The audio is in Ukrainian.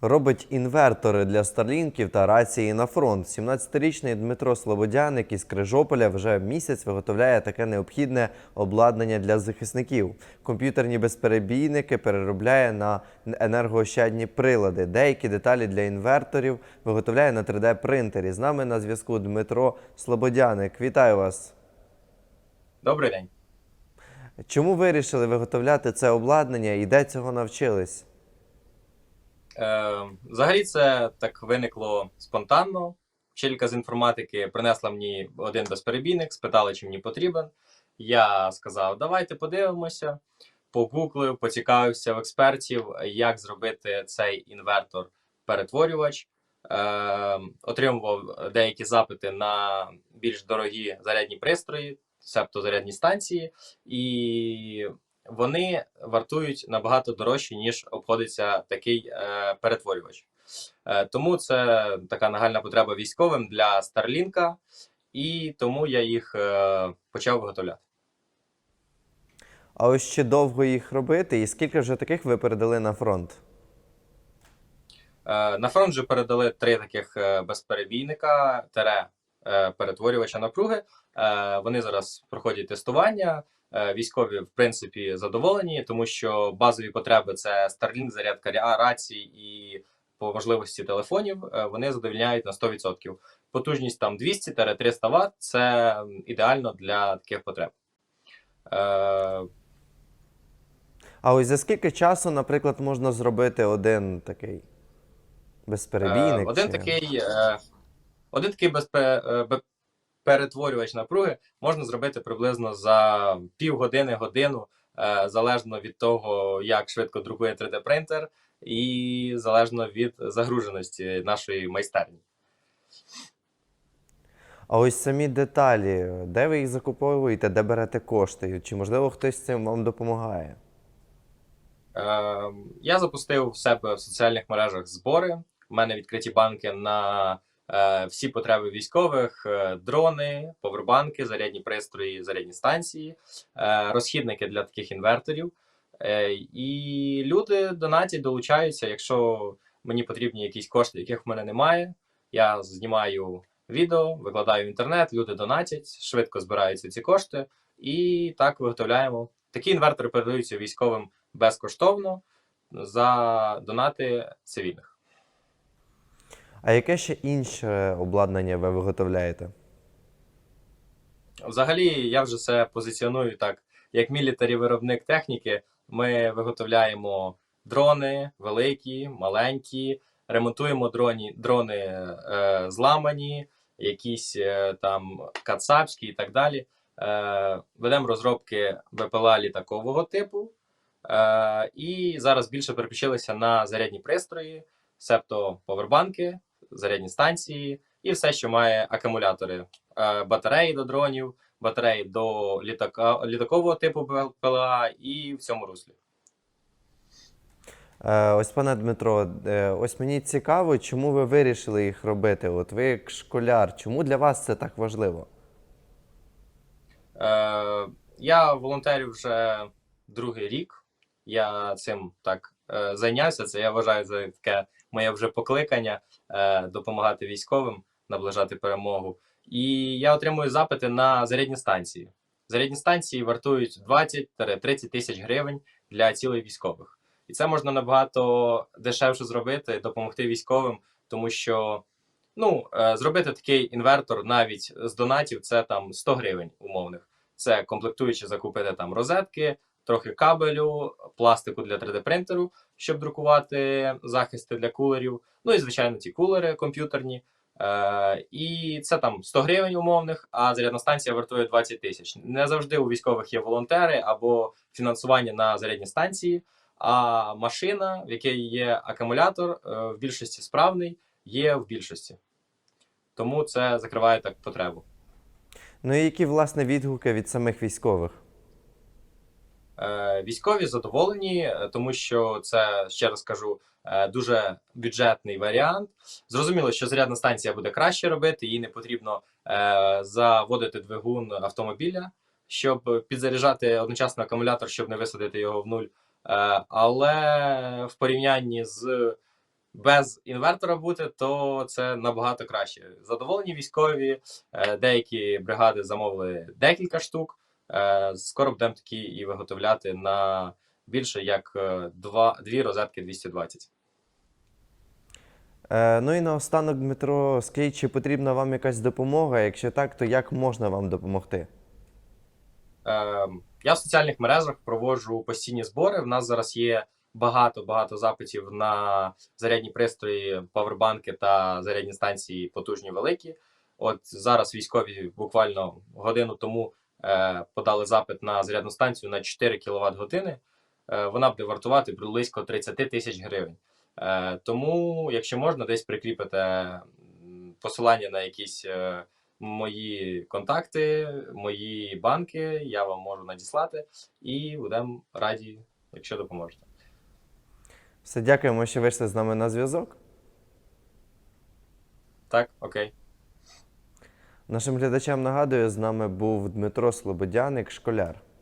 Робить інвертори для старлінків та рації на фронт. 17-річний Дмитро Слободяник із Крижополя вже місяць виготовляє таке необхідне обладнання для захисників. Комп'ютерні безперебійники переробляє на енергоощадні прилади. Деякі деталі для інверторів виготовляє на 3D-принтері. З нами на зв'язку Дмитро Слободяник. Вітаю вас! Добрий день. Чому вирішили виготовляти це обладнання і де цього навчились? Е, взагалі, це так виникло спонтанно. Вчителька з інформатики принесла мені один безперебійник, спитала, чи мені потрібен. Я сказав: давайте подивимося. Погуглив, поцікавився в експертів, як зробити цей інвертор-перетворювач. Е, отримував деякі запити на більш дорогі зарядні пристрої, себто зарядні станції, і вони вартують набагато дорожче, ніж обходиться такий е, перетворювач. Е, тому це така нагальна потреба військовим для Starlink, і тому я їх е, почав виготовляти. А ось ще довго їх робити, і скільки вже таких ви передали на фронт? Е, на фронт вже передали три таких безперебійника, тере перетворювача напруги. Е, Вони зараз проходять тестування. Е, Військові, в принципі, задоволені, тому що базові потреби це Starlink, зарядка ра- рацій і по можливості телефонів. е, Вони задовольняють на 100%. Потужність там 200-300 Вт – це ідеально для таких потреб. Е, А ось за скільки часу, наприклад, можна зробити один такий безперебійник? Е, Один чи- такий, е, один такий безпе, е, перетворювач напруги можна зробити приблизно за півгодини, годину, е, залежно від того, як швидко друкує 3D-принтер, і залежно від загруженості нашої майстерні. А ось самі деталі, де ви їх закуповуєте, де берете кошти? Чи можливо хтось цим вам допомагає? Е, Я запустив в себе в соціальних мережах збори. У мене відкриті банки на всі потреби військових: е, дрони, повербанки, зарядні пристрої, зарядні станції, е, розхідники для таких інверторів. Е, І люди донатять, долучаються. Якщо мені потрібні якісь кошти, яких в мене немає, я знімаю відео, викладаю в інтернет, люди донатять, швидко збираються ці кошти, і так виготовляємо. Такі інвертори передаються військовим безкоштовно за донати цивільних. А яке ще інше обладнання ви виготовляєте? Взагалі, я вже це позиціоную так, як мілітарі виробник техніки. Ми виготовляємо дрони великі, маленькі, ремонтуємо дроні, дрони е, зламані, якісь е, там кацапські і так далі. Е, ведемо розробки БПЛА літакового типу. Е, і зараз більше переключилися на зарядні пристрої, себто повербанки, зарядні станції і все, що має акумулятори, Е, батареї до дронів, батареї до літака, літакового типу БПЛА і в цьому руслі. Е, ось, пане Дмитро, е, ось мені цікаво, чому ви вирішили їх робити? От ви як школяр, чому для вас це так важливо? Е, я волонтерю вже другий рік. Я цим так зайнявся. Це я вважаю за таке моє вже покликання е, допомагати військовим, наближати перемогу. І я отримую запити на зарядні станції. Зарядні станції вартують 20-30 тисяч гривень для цілей військових. І це можна набагато дешевше зробити, допомогти військовим, тому що ну, е, зробити такий інвертор навіть з донатів це там 100 гривень умовних. Це комплектуючи закупити там розетки, трохи кабелю, пластику для 3D-принтеру, щоб друкувати захисти для кулерів. Ну і звичайно, ті кулери комп'ютерні. Е, і це там 100 гривень умовних, а зарядна станція вартує 20 тисяч. Не завжди у військових є волонтери або фінансування на зарядні станції. А машина, в якій є акумулятор, е, в більшості справний, є в більшості. Тому це закриває так потребу. Ну і які, власне, відгуки від самих військових? Е, Військові задоволені, е, тому що це ще раз кажу е, дуже бюджетний варіант. Зрозуміло, що зарядна станція буде краще робити, їй не потрібно заводити двигун автомобіля, щоб підзаряджати одночасно акумулятор, щоб не висадити його в нуль. Але в порівнянні з без інвертора бути, то це набагато краще. Задоволені військові, деякі бригади замовили декілька штук. Е, Скоро будемо такі і виготовляти на більше як е, два, дві розетки 220. Е, ну і наостанок, Дмитро, скажіть, чи потрібна вам якась допомога? Якщо так, то як можна вам допомогти? Е, Я в соціальних мережах проводжу постійні збори. В нас зараз є багато багато запитів на зарядні пристрої, павербанки та зарядні станції потужні великі. От зараз військові буквально годину тому е, подали запит на зарядну станцію на 4 кВт години. Е, вона буде вартувати близько 30 тисяч гривень. Е, тому, якщо можна, десь прикріпите посилання на якісь. Е, мої контакти, мої банки, я вам можу надіслати, і будемо раді, якщо допоможете. Все, дякуємо, що вийшли з нами на зв'язок. Так, окей. Нашим глядачам нагадую, з нами був Дмитро Слободяник, школяр.